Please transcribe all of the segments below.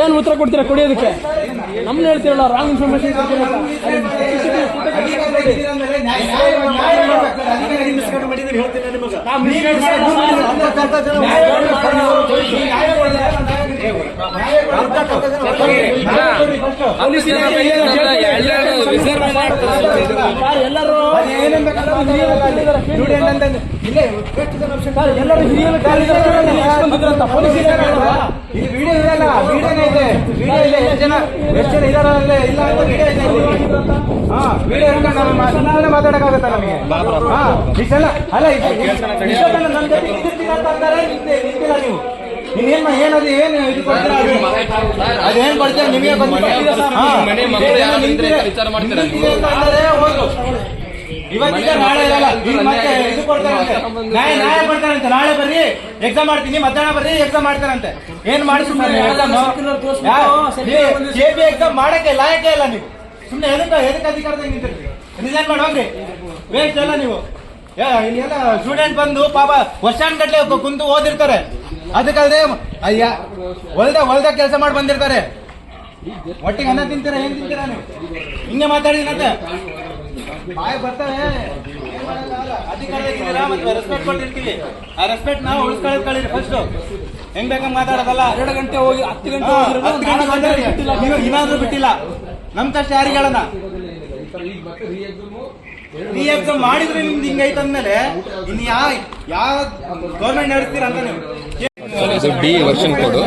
ಏನ್ ಉತ್ತರ ಕೊಡ್ತೀರಾ ಕುಡಿಯೋದಕ್ಕೆ ನಮ್ನ ಹೇಳ್ತೀರಲ್ಲ ರಾಂಗ್ ಇನ್ಫಾರ್ಮೇಶನ್ ಎಲ್ಲರೂ ಇದು ವಿಡಿಯೋ ಇರಲ್ಲ ವಿಡಿಯೋನೇ ಇದೆ ವಿಡಿಯೋ ಇಲ್ಲ ಎಷ್ಟು ಜನ ಎಷ್ಟು ಜನ ಇದಾರ ಇಲ್ಲ ಅಂತ ವಿಡಿಯೋ ಇದೆ ಹಾ ವಿಡಿಯೋ ಇರ್ಕೊಂಡು ನಾವು ಮಾ- ಸುಮ್ಮನೆ ಮಾತಾಡಕ್ಕಾಗತ್ತಾ ನಮಗೆ ಹಾ ಇಷ್ಟೆಲ್ಲ ಅಲ್ಲ ಇಷ್ಟು- ಇಷ್ಟು- ಇಷ್ಟೊತ್ತನ ನನ್ನ ಜೊತೆ ನಿಂತಿರ್ತೀರ ಅಂತ ಅಂತಾರೆ ನಿಂತಿಲ್ಲ ನೀವು? ಇನ್ನೇನ್ ಏನದು ಏನು ಇದು ಕೊಡ್ತೀರಾ? ಅದು? ಅದೇನ್ ಕೊಡ್ತೀರಾ ನಿಮಗೆ ಬಂದು. ಇವತ್ತಿಗೆ ನಾಳೆ ಇರಲ್ಲ. ಈಗ ಮತ್ತೆ ಇದು ಕೊಡ್ತಾರಂತೆ. ನಾ ನಾಳೆ ಕೊಡ್ತಾರಂತೆ. ನಾಳೆ ಬರ್ರಿ ಎಕ್ಸಾಮ್ ಮಾಡ್ತೀನಿ ಮಧ್ಯಾಹ್ನ ಬರ್ರಿ ಎಕ್ಸಾಮ್ ಮಾಡ್ತಾರಂತೆ. ಏನ್ ಮಾಡಿ ಸುಮ್ಮನೆ ಎಕ್ಸಾಮ್ ಕೆ ಬಿ ಎಕ್ಸಾಮ್ ಮಾಡಕ್ಕೆ ಲಾಯಕ ಇಲ್ಲ ನೀವು. ಸುಮ್ಮನೆ ಎದಕ್ಕೆ ಎದಕ್ಕೆ ಅಧಿಕಾರದಾಗ ನಿಂತಿರ್ತೀರಿ? ರಿಸೈನ್ ಮಾಡಿ ಹೋಗ್ರಿ. ವೇಸ್ಟ್ ಎಲ್ಲ ನೀವು. ಏ ಇಲ್ಲಿ ಎಲ್ಲ ಸ್ಟೂಡೆಂಟ್ ಬಂದು ಪಾಪ ವರ್ಷಾನ್ ಗಟ್ಲೆ ಕುಂತು ಓದಿರ್ತಾರೆ. ಅದಕ್ಕಲ್ದೆ ಅಯ್ಯ ಹೊಲ್ದ ಹೊಲ್ದ ಕೆಲಸ ಮಾಡಿ ಬಂದಿರ್ತಾರೆ. ಒಟ್ಟಿಗೆ ಅನ್ನ ತಿಂತೀರಾ ಏನ್ ತಿಂತೀರಾ ನೀವು? ಹಿಂಗೆ ಮಾತಾಡಿದಂತೆ ಬಾಯ್ ಬರ್ತವೆ. ಅಧಿಕಾರದಾಗಿದ್ದೀರಾ ಮತ್ತೆ ರೆಸ್ಪೆಕ್ಟ್ ಕೊಟ್ಟಿರ್ತೀವಿ. ಆ ರೆಸ್ಪೆಕ್ಟ್ ನಾವು ಉಳಿಸ್ಕೊಳ್ಳೋದು ಕಳೀರಿ ಫಸ್ಟ್ ಹೆಂಗ್ ಬೇಕಂಗ್ ಮಾತಾಡೋದಲ್ಲ? ಎರಡು ಗಂಟೆ ಹೋಗಿ ಹತ್ತು ಗಂಟೆ ಹತ್ತು ಗಂಟೆ ಬಿಟ್ಟಿಲ್ಲ. ನೀವು ಇನ್ನಾದ್ರೂ ಬಿಟ್ಟಿಲ್ಲ. ನಮ್ ಕಷ್ಟ ಯಾರಿಗೆ ಹೇಳೋಣ ರೀ ಎಕ್ಸಾಮ್ ಮಾಡಿದ್ರೆ ನಿಮ್ದು ಹಿಂಗೈತೆ ಅಂದ್ಮೇಲೆ ಇನ್ ಯಾವ ಯಾವ ಗೌರ್ಮೆಂಟ್ ನಡೆಸ್ತೀರ ಅಂತ ನೀವು? ಇದು ಡಿ ವರ್ಷನ್ ಕೊಡು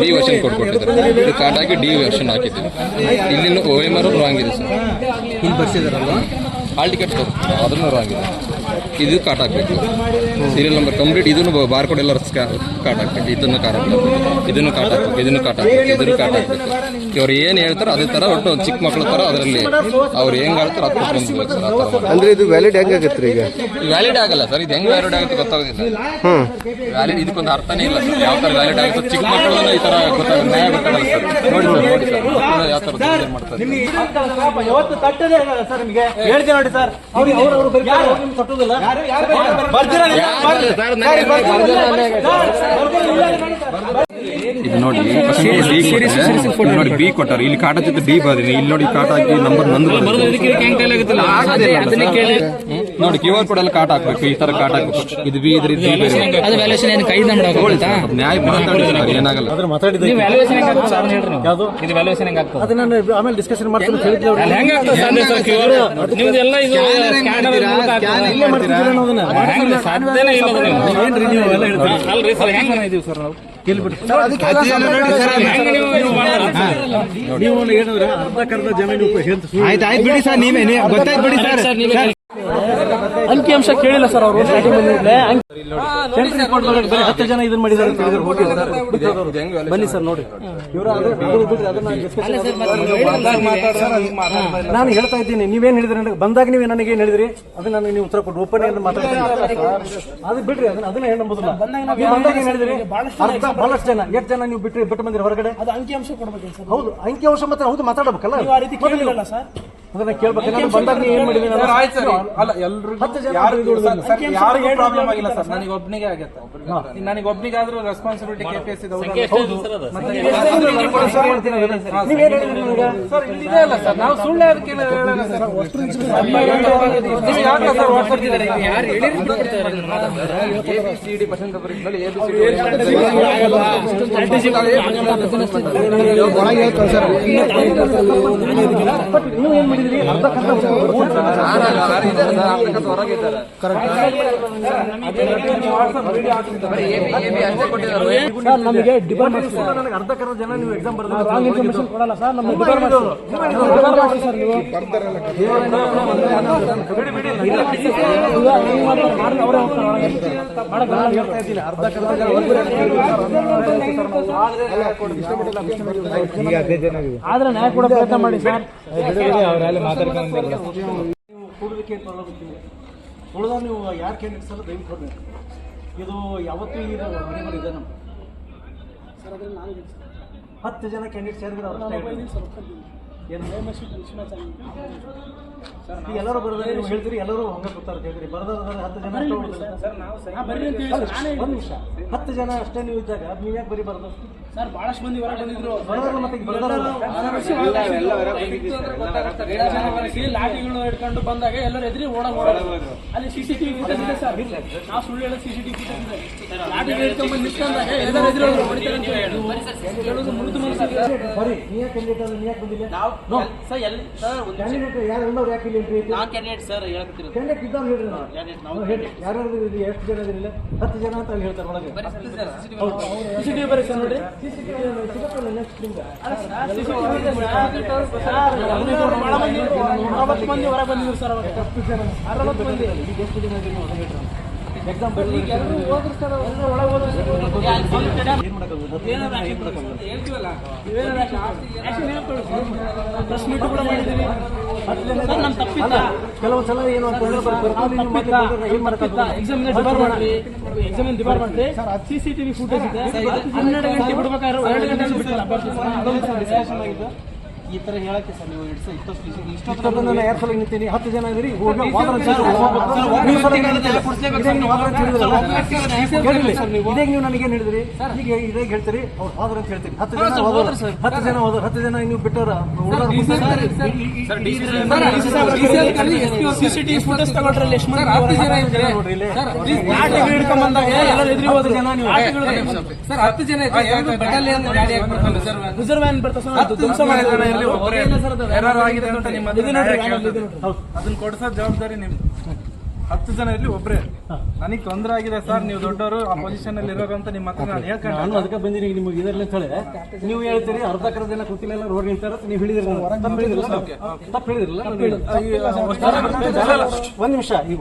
ಡಿ ವರ್ಷನ್ ಕೋಡ್ ಕೊಟ್ಟಿದ್ದಾರೆ. ಇದು ಕಾರ್ಡ್ ಹಾಕಿ ಡಿ ವರ್ಷನ್ ಹಾಕಿದ್ದೀವಿ. ಇಲ್ಲಿ ಓ ಎಂ ಆರ್ ರಾಂಗ್ ಇದೆ ಸರ್. ಇಲ್ಲಿ ಬರ್ಸಿದಾರಲ್ಲ ಹಾಲ್ ಟಿಕೆಟ್ ಅದನ್ನು ರಾಂಗ್ ಇದೆ. ಇದು ಕಾಟ್ ಹಾಕ್ಬೇಕು. ಸೀರಿಯಲ್ ನಂಬರ್ ಕಂಪ್ಲೀಟ್ ಇದನ್ನು ಬಾರ್ ಕೋಡ್ ಎಲ್ಲ ಕಾಟ್ ಹಾಕ್ಬೇಕು. ಇದನ್ನು ಕಾಟ್ ಹಾಕ್ಬೇಕು. ಇದನ್ನು ಕಾಟ್ ಹಾಕ್ಬೇಕು. ಇದನ್ನು ಕಾಟ್ ಹಾಕ್ಬೇಕು. ಇದನ್ನು ಕಾಟ್ ಹಾಕ್ಬೇಕು. ಇವ್ರು ಏನು ಹೇಳ್ತಾರೋ ಅದೇ ಥರ ಒಟ್ಟು ಒಂದು ಚಿಕ್ಕ ಮಕ್ಕಳ ಥರ ಅದರಲ್ಲಿ ಅವ್ರು ಹೆಂಗ್ ಹೇಳ್ತಾರೋ ಅದು ಬಂದ್ಬೇಕು ಸರ್ ಆ ಥರ ಅಂದ್ರೆ ಇದು ವ್ಯಾಲಿಡ್ ಹೆಂಗಾಗತ್ತೆ ರೀ ಈಗ? ವ್ಯಾಲಿಡ್ ಆಗಲ್ಲ ಸರ್ ಇದು ಹೆಂಗ್ ವ್ಯಾಲಿಡ್ ಆಗುತ್ತೆ ಗೊತ್ತಾಗೋದಿಲ್ಲ. ವ್ಯಾಲಿಡ್ ಇದಕ್ಕೊಂದು ಅರ್ಥನೇ ಇಲ್ಲ ಸರ್ ಯಾವ ತರ ವ್ಯಾಲಿಡ್ ಆಗುತ್ತೆ ಚಿಕ್ಕ ಮಕ್ಕಳು ಈ ತರ ಗೊತ್ತಾಗ ನ್ಯಾಯ ಗೊತ್ತಾಗಲ್ಲ ಸರ್. ನೋಡಿ ಸರ್ ನೋಡಿ ಸರ್ ಮಕ್ಕಳು ಯಾವ ತರ ತೊಂದ್ರೆ ಮಾಡ್ತಾರೆ. ನಿಮ್ಗೆ ಪಾಪ ಯಾವತ್ತು ತಟ್ಟದೇ ಸರ್ ನಿಮಗೆ. ಹೇಳ್ತೀನಿ ನೋಡಿ ಸರ್. ಯಾರು ಅವ್ರು ಯಾರು ಬರ್ತೀರಾ. ಸರ್, ಸರ್, ಬರ್ತೀರಾ? ಬರ್ತೀರಾ? ಇಲ್ಲ, ಸರ್. ಇದು ನೋಡಿ ನೋಡಿ ಬಿ ಕೊಟ್ಟಾರೆ ಇಲ್ಲಿ ಕಾಟ ಜೊತೆ ಡಿ ಬಂದಿದೆ ಇಲ್ಲಿ ನೋಡಿ ಕಾಟ ಹಾಕಿ ನಂಬರ್ ನಂದು ನೋಡಿ ಕ್ಯೂ ಆರ್ ಕೋಡ್ ಎಲ್ಲ ಕಾಟ ಹಾಕ್ಬೇಕು ಈ ತರ ಕಾಟ ಹಾಕ್ಬೇಕು ಇದು ಬಿ ಇದ್ರ ನ್ಯಾಯ ಏನಾಗಲ್ಲ ನೀವು ವ್ಯಾಲ್ಯೂಯೇಷನ್ ಹೆಂಗ್ ಆಗ್ತದೆ ಹೇಳ್ರಿ ನೀವು ಇದು ವ್ಯಾಲ್ಯೂಯೇಷನ್ ಹೆಂಗ್ ಆಗ್ತದೆ ಅದನ್ನ ನಾನು ಆಮೇಲೆ ಡಿಸ್ಕಷನ್ ಮಾಡ್ತೀನಿ ಸರ್ ಸರ್ QR? ನಿಮ್ದೆಲ್ಲ ಇದು ಸ್ಕ್ಯಾನರ್ ಇಲ್ಲೇ ಮಾಡ್ತಿದ್ದೀರಾ ಅನ್ನೋದನ್ನ? ಸಾಧ್ಯನೇ ಇಲ್ಲ ಅದು ನೀವು. ಅಲ್ರಿ ಸರ್ ಹೆಂಗ್ ಇದೀವಿ ಸರ್ ನಾವು ನೀವು? ನೀವು ಹೇಳಿದ್ರೆ ಅರ್ಧಕ್ಕರ್ಧ ಜಮೀನು ಆಯ್ತು ಆಯ್ತು ಬಿಡಿ ಸರ್ ನೀವೇ ಗೊತ್ತಾಯ್ತು ಬಿಡಿ ಸರ್ ಅಂಕಿ ಅಂಶ ಕೇಳಿಲ್ಲ ಸರ್ ಅವರು ಸ್ಟಾರ್ಟಿಂಗ್ ಬಂದಿದ್ದೆ ಹತ್ತು ಜನ ಇದನ್ನ ಮಾಡಿದ್ದಾರೆ ಅಂತ ಹೇಳಿದ್ರು, ಹೋಗಿ. ಬನ್ನಿ ಸರ್. ನೋಡಿ. ಇವರು ನಾನು ಹೇಳ್ತಾ ಇದ್ದೀನಿ ನೀವೇನ್ ಹೇಳಿದ್ರಿ ನನಗೆ? ಬಂದಾಗ ನೀವು ನನಗೆ ಏನ್ ಹೇಳಿದ್ರಿ? ಅದನ್ನ ನನಗೆ ನೀವು ಉತ್ತರ ಕೊಟ್ಟು ಓಪನ್ ಆಗಿ ಮಾತಾಡ್ತೀನಿ. ಅದು ಬಿಡ್ರಿ ಅದನ್ನ ಅದನ್ನ ಹೇಳಿ ನಂಬುದಿಲ್ಲ ನೀವು ಬಂದಾಗ ಏನ್ ಹೇಳಿದ್ರಿ? ಅರ್ಧ ಬಹಳಷ್ಟು ಜನ ಎಷ್ಟು ಜನ ನೀವು ಬಿಟ್ರಿ ಬಿಟ್ಟು ಬಂದಿರ ಹೊರಗಡೆ? ಅದು ಅಂಕಿ ಅಂಶ ಕೊಡ್ಬೇಕು ಸರ್. ಹೌದು ಅಂಕಿ ಅಂಶ ಮತ್ತೆ ಹೌದು ಮಾತಾಡಬೇಕಲ್ಲ? ನೀವು ಆ ರೀತಿ ಕೇಳಿಲ್ಲ ಸರ್. ಅದನ್ನ ಕೇಳ್ಬೇಕು. ಬಂದಾಗ ನೀವು ಏನು ಮಾಡಿದ್ರಿ ನಾನು- ಅಲ್ಲ ಎಲ್ರಿಗೂ ಜನ. ಸರ್, ಯಾರಿಗೂ ಪ್ರಾಬ್ಲಮ್ ಆಗಿಲ್ಲ ಸರ್ ನನಗೆ ಒಬ್ಬನಿಗೆ ಆಗತ್ತೆ. ನನಗೆ ಒಬ್ಬನಿಗೆ ಆದ್ರೂ ರೆಸ್ಪಾನ್ಸಿಬಿಲಿಟಿ ಕೆ ಪಿ ಎಸ್ ಇದೆ ಹೌದು ಮತ್ತೆ ನೀವೇನ್ ಹೇಳಿದ್ರಿ? ನನಗೆ? ಸರ್ ಇಲ್ಲಿದೆ ಅಲ್ಲ ಸರ್. ನಾವು ಸುಳ್ಳು ಅದಕ್ಕೆ ಹೇಳಲ್ಲ ಸರ್. ನೀವು ಯಾಕೆ ಸರ್? ಓಡ್ಕೊಡ್ತಿದ್ದಾರೆ ಯಾರು C D percent A B C but ನೀವು ಏನ್ ಮಾಡಿದ್ರಿ ಸರ್ ನಮಗೆ ಡಿಪಾರ್ಟ್ಮೆಂಟ್ ಅರ್ಧ ಜನ ನೀವು ಎಕ್ಸಾಮ್ ಬರೆದ ರಾಂಗ್ ಇನ್ಫಾರ್ಮೇಶನ್ ಕೊಡಲ್ಲ ಸರ್ ನಮ್ಮ ಆದ್ರೆ ನ್ಯಾಯ ಕೊಡೋ ಪ್ರಯತ್ನ ಮಾಡಿ ಸರ್ ಕೂಡಲಿಕ್ಕೆ ಉಳಿದ ನೀವು ಯಾರು ಕ್ಯಾಂಡಿಡೇಟ್ಸ್ ಎಲ್ಲ ದಯವಿಟ್ಟು ಕೊಡಬೇಕು ಇದು ಯಾವತ್ತೂ ಇದು ಹಣೆಬರ ಇದೆ ನಮ್ಮ ಹತ್ತು ಜನ ಕ್ಯಾಂಡಿಡೇಟ್ಸ್ ಅವ್ರು ಈಗ ಎಲ್ಲರೂ ಬರೋದ್ರೆ ನೀವು ಹೇಳ್ತೀರಿ ಎಲ್ಲರೂ ಹಂಗೆ ಕೂತಾರ ಹೇಳ್ತೀರಿ. ಬರೋದಾದ್ರೆ ಹತ್ತು ಜನ ಅಷ್ಟೇ ಒಂದು ನಿಮಿಷ. ಹತ್ತು ಜನ ಅಷ್ಟೇ ನೀವು ಇದ್ದಾಗ ನೀವು ಯಾಕೆ ಬರೀ ಬರೋದು ಸರ್ ಬಹಳಷ್ಟು ಮಂದಿ ಹೊರಗೆ ಬಂದಿದ್ರು. ಲಾಠಿಗಳು ಹಿಡ್ಕೊಂಡು ಬಂದಾಗ ಎಲ್ಲರೂ ಎದ್ರಿ ಓಡ ಅಲ್ಲಿ ಸಿಸಿಟಿವಿ ಫುಟೇಜ್ ಇದೆ ಸರ್. ನಾವು ಸುಳ್ಳು ಹೇಳೋ ಸಿಸಿಟಿವಿ ಫುಟೇಜ್ ಇದೆ. ಲಾಠಿಗಳು ಹಿಡ್ಕೊಂಡು ಬಂದು ನಿಂತ್ಕೊಂಡಾಗ ಎಲ್ಲರೂ ಎದ್ರಿ ಎಷ್ಟು ಜನ ಹತ್ತು ಜನ ಅಂತ ಹೇಳ್ತಾರೆ ಒಳಗೆ. ಸಿಸಿಟಿವಿ ಬರೀ ಸರ್ ನೋಡ್ರಿ. ಅರವತ್ತು ಮಂದಿ ಹೊರಗೆ ಬಂದಿದ್ರು ಸರ್ ಅರವತ್ತು ಮಂದಿ ಈಗ ಎಕ್ಸಾಮ್ ಬರೀ ಎಲ್ಲರೂ ಹೋದ್ರು ಸರ್ ಎಲ್ಲರೂ ಒಳಗೆ ಹೋದ್ರು ಏನ್ ಮಾಡಕ್ಕಾಗೋದು ಪ್ರೆಸ್ ಮೀಟ್ ಕೂಡ ಮಾಡಿದ್ದೀವಿ. ಕೆಲವೊಂದ್ ಸಲ ಏನು ಅಂತ depart C C TV footage ಇದೆ. ಹನ್ನೆರಡು ಗಂಟೆ ಬಿಡ್ಬೇಕಾದ್ರೆ ಎರಡು ಗಂಟೆ ಬಿಟ್ಟಿಲ್ಲ ಈ ತರ ಹೇಳಕ್ಕೆ ಸರ್ ನೀವು ಇಡ್ಸ ಇಷ್ಟೊತ್ತು ಇಷ್ಟೊತ್ತು ನಾನು ಎರಡು ಸಲ ನಿಂತೀನಿ ಹತ್ತು ಜನ ಇದ್ರಿ ಹೋಗಿ? ಇದೇ ನೀವು ನನಗೆ ಏನು ಹೇಳಿದ್ರಿ ಈಗ ಇದೇ ಹೇಳ್ತೀರಿ. ಅವ್ರು ಹೋದ್ರ ಅಂತ ಹೇಳ್ತೀರಿ. ಹತ್ತು ಜನ ಹೋದ್ರ ಹತ್ತು ಜನ ಹೋದ್ರ. ಹತ್ತು ಜನ ನೀವು ಬಿಟ್ಟವ್ರ? ರಿಸರ್ವ್ ವ್ಯಾನ್ ಬರ್ತಾ ಅದನ್ನ ಕೊಡ್ಸೋ ಜವಾಬ್ದಾರಿ ನಿಮ್ದು. ಹತ್ತು ಜನ ಇರ್ಲಿ ಒಬ್ರೇ. ನನಗೆ ತೊಂದರೆ ಆಗಿದೆ ಸರ್ ನೀವು ದೊಡ್ಡವರು ಆ ಪೊಸಿಷನ್ ಅಲ್ಲಿ ಇರೋರು ಅಂತ ನಿಮ್ಮ ಹತ್ರ ನಾನು ಹೇಳ್ಕೊಂಡು. ನಾನು ಅದಕ್ಕೆ ಬಂದಿನಿ ನಿಮಗೆ ಇದರಲ್ಲಿ ಹೇಳಿ ನೀವು ಹೇಳ್ತೀರಿ ಅರ್ಧ ಕರದಿನ ಎಲ್ಲ ರೋಡ್ ನಿಂತಾರ ನೀವು ಹೇಳಿದ್ರಿ ತಪ್ಪು ಹೇಳಿದ್ರಲ್ಲ. ತಪ್ಪು ಹೇಳಿದ್ರಲ್ಲ. ಒಂದ್ ನಿಮಿಷ ಈಗ